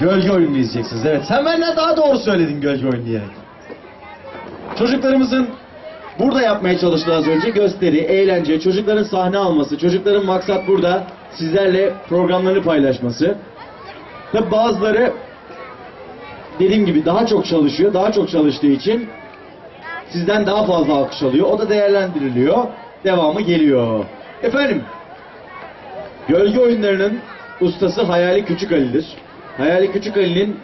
Gölge oyunu izleyeceksiniz. Evet sen benden daha doğru söyledin gölge oyunu diyerek. Çocuklarımızın burada yapmaya çalıştığı az önce gösteri, eğlence, çocukların sahne alması, çocukların maksat burada sizlerle programlarını paylaşması. Tabi bazıları dediğim gibi daha çok çalışıyor. Daha çok çalıştığı için sizden daha fazla alkış alıyor. O da değerlendiriliyor. Devamı geliyor. Efendim, gölge oyunlarının ustası Hayali Küçük Ali'dir. Hayali Küçük Ali'nin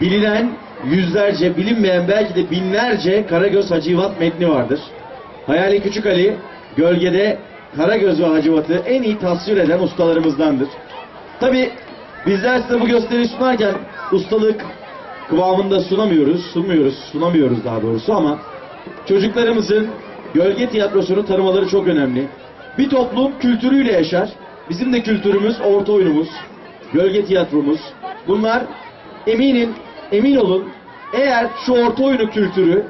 bilinen yüzlerce, bilinmeyen belki de binlerce Karagöz Hacivat metni vardır. Hayali Küçük Ali, gölgede Karagöz ve Hacivat'ı en iyi tasvir eden ustalarımızdandır. Tabi bizler size bu gösteriyi sunarken ustalık kıvamında sunamıyoruz, sunmuyoruz, sunamıyoruz daha doğrusu ama çocuklarımızın gölge tiyatrosunu tanımaları çok önemli. Bir toplum kültürüyle yaşar. Bizim de kültürümüz orta oyunumuz, gölge tiyatromuz. Bunlar eminim, emin olun eğer şu orta oyunu kültürü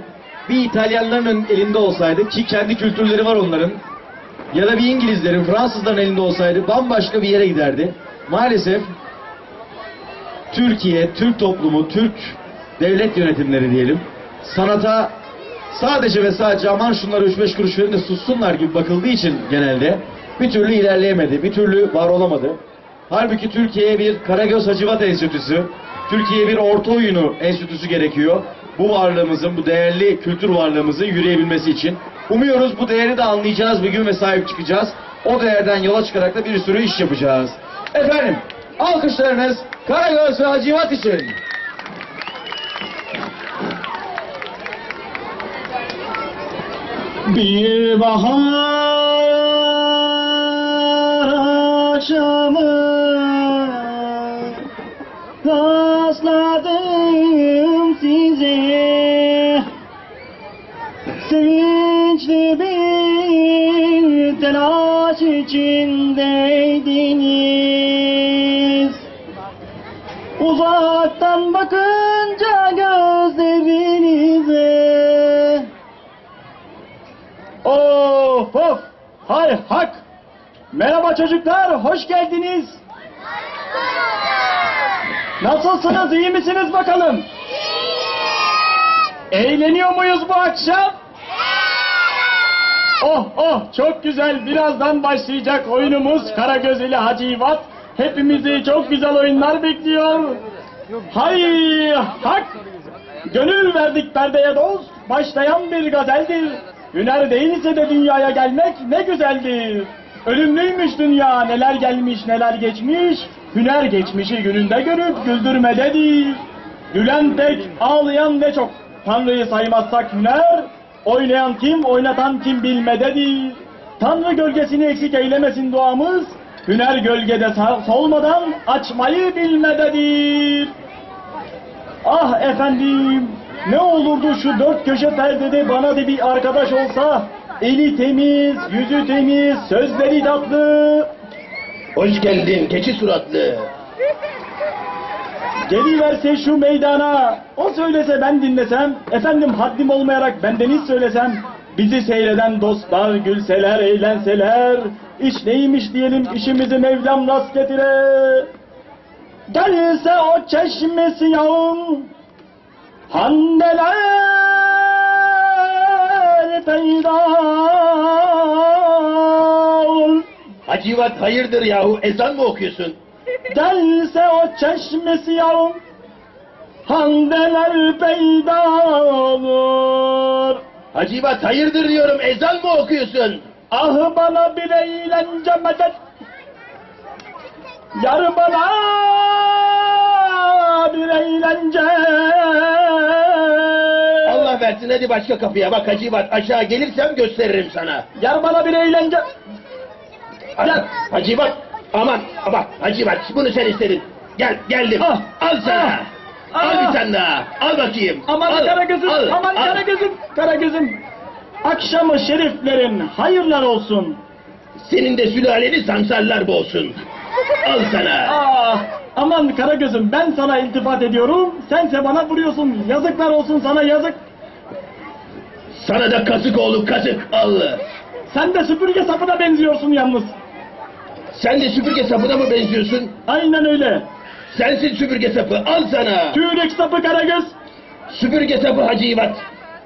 bir İtalyanların elinde olsaydı ki kendi kültürleri var onların ya da bir İngilizlerin, Fransızların elinde olsaydı bambaşka bir yere giderdi. Maalesef Türkiye, Türk toplumu, Türk devlet yönetimleri diyelim sanata sadece ve sadece aman şunları 3-5 kuruş verin de sussunlar gibi bakıldığı için genelde bir türlü ilerleyemedi, bir türlü var olamadı. Halbuki Türkiye'ye bir Karagöz Hacivat Enstitüsü, Türkiye'ye bir orta oyunu enstitüsü gerekiyor. Bu varlığımızın, bu değerli kültür varlığımızın yürüyebilmesi için. Umuyoruz bu değeri de anlayacağız bir gün ve sahip çıkacağız. O değerden yola çıkarak da bir sürü iş yapacağız. Efendim, alkışlarınız Karagöz ve Hacivat için. Bir bahar akşamı Sevinçli bir telaş içindeydiniz Uzaktan bakınca gözlerinize Of of! Hay hak! Merhaba çocuklar, hoş geldiniz. Nasılsınız, iyi misiniz bakalım? Eğleniyor muyuz bu akşam? Oh oh, çok güzel. Birazdan başlayacak oyunumuz Karagöz ile Hacivat. Hepimizi çok güzel oyunlar bekliyor. Hay hak! Gönül verdik perdeye dost, başlayan bir gazeldir. Hüner değilse de dünyaya gelmek ne güzeldir. Ölümlüymüş dünya, neler gelmiş neler geçmiş. Hüner geçmişi gününde görüp güldürmededir. Gülen tek, ağlayan ne çok. Tanrı'yı saymazsak hüner, oynayan kim, oynatan kim bilmededir. Tanrı gölgesini eksik eylemesin duamız. Hüner gölgede solmadan açmayı bilmededir. Ah efendim, ne olurdu şu dört köşe perdede bana da bir arkadaş olsa. Eli temiz, yüzü temiz, sözleri tatlı. Hoş geldin keçi suratlı. Geliverse şu meydana, o söylese ben dinlesem, efendim haddim olmayarak bendeniz söylesem, bizi seyreden dostlar gülseler, eğlenseler, iş neymiş diyelim işimizi Mevlam rast getire. Gelse o çeşme siyahın, handeler peyda. Hacivat hayırdır yahu ezan mı okuyorsun? Gelse o çeşme siyahın, handeler peyda olur. Hacivat hayırdır diyorum ezan mı okuyorsun? Ah bana bir eğlence medet. Yar bana bir eğlence. Allah versin hadi başka kapıya bak Hacivat aşağı gelirsem gösteririm sana. Yar bana bir eğlence. Gel. Hacivat aman bak Hacivat bunu sen istedin. Gel geldim. Ah, al sana. ah, al ah. bir tane daha. Al bakayım. Aman al, kara gözüm, al, aman al. kara gözüm, kara gözüm. Akşamı şeriflerin hayırlar olsun. Senin de sülaleni sansarlar boğsun. Al sana. Ah, aman kara gözüm ben sana iltifat ediyorum. Sense bana vuruyorsun. Yazıklar olsun sana yazık. Sana da kazık oğlu kazık al. Sen de süpürge sapına benziyorsun yalnız. Sen de süpürge sapına mı benziyorsun? Aynen öyle. Sensin süpürge sapı. Al sana. Tüylük sapı Karagöz. Süpürge sapı Hacı İvat.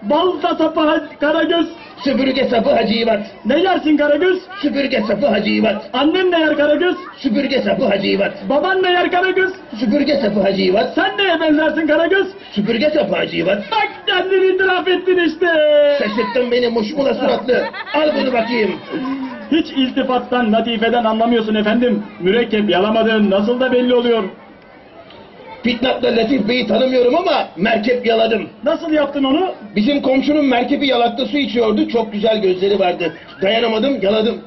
Balta sapı Ha- Karagöz. Süpürge sapı Hacı İvat. Ne yersin Karagöz? Süpürge sapı Hacı İvat. Annen ne yer Karagöz? Süpürge sapı Hacı İvat. Baban ne yer Karagöz? Süpürge sapı Hacı İvat. Sen neye benzersin Karagöz? Süpürge sapı Hacı İvat. Bak kendini itiraf ettin işte. Şaşırttın beni muşmula suratlı. Al bunu bakayım. Hiç iltifattan, latifeden anlamıyorsun efendim. Mürekkep yalamadığın nasıl da belli oluyor. Fitnat'la Latif Bey'i tanımıyorum ama merkep yaladım. Nasıl yaptın onu? Bizim komşunun merkebi yalakta su içiyordu. Çok güzel gözleri vardı. Dayanamadım yaladım.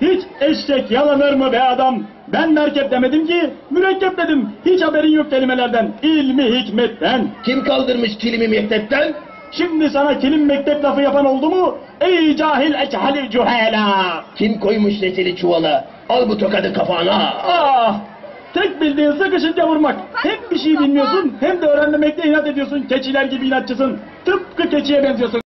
Hiç eşek yalanır mı be adam? Ben merkep demedim ki, mürekkep dedim. Hiç haberin yok kelimelerden, ilmi hikmetten. Kim kaldırmış kilimi mektepten? Şimdi sana kilim mektep lafı yapan oldu mu? Ey cahil echali cühela! Kim koymuş nesili çuvala? Al bu tokadı kafana. Ah! Tek bildiğin sıkışınca vurmak. Hem bir şey bilmiyorsun hem de öğrenmemekte inat ediyorsun. Keçiler gibi inatçısın. Tıpkı keçiye benziyorsun.